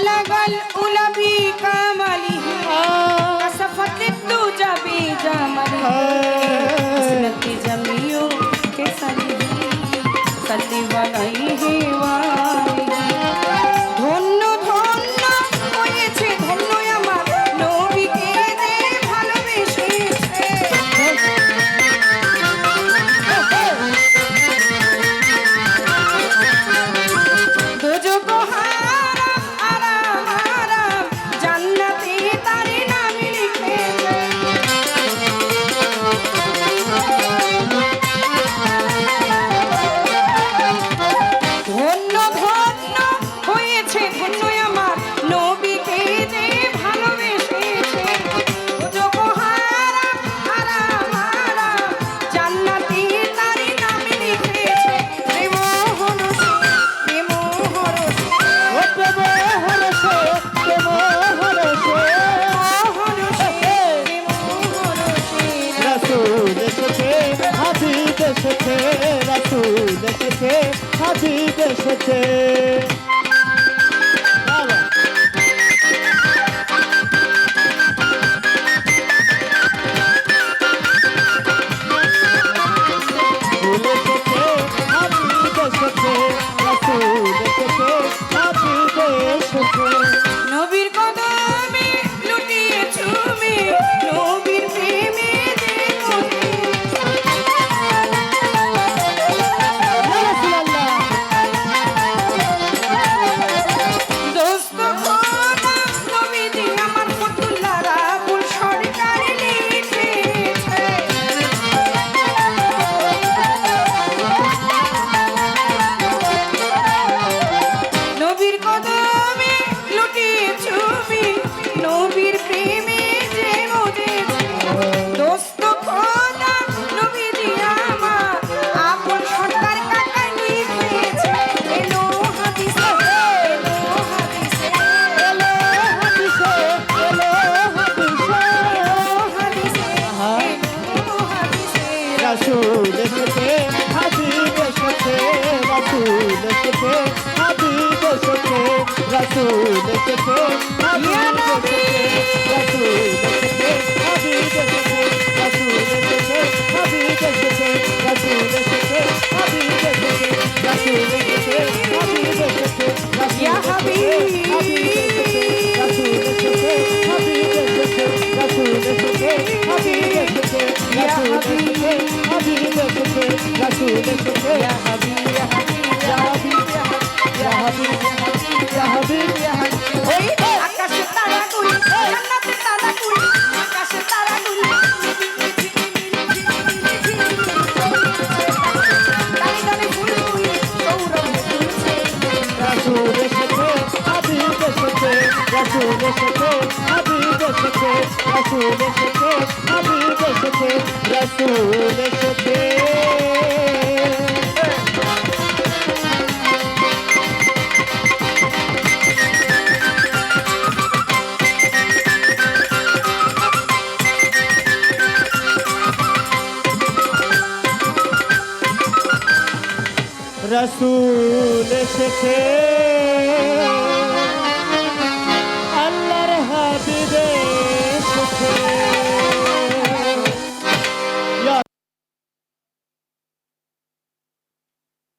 Algal उलबी कमली। कसफत तुजा B जमली। हाँ। sigue soltero. রাসূল এসেছে ইয়া নবী রাসূল এসেছে হাবিব এসেছে রাসূল এসেছে হাবিব এসেছে রাসূল এসেছে হাবিব এসেছে রাসূল এসেছে হাবিব এসেছে ইয়া হাবিব রাসূল এসেছে হাবিব এসেছে রাসূল এসেছে হাবিব ইয়া রাসূল। এসেছে হাবিব এসেছে রাসূল এসেছে রাসূল এসেছে হাবিব এসেছে এসেছে হাবিব এসেছে রাসূল এসেছে রসুল এসেছে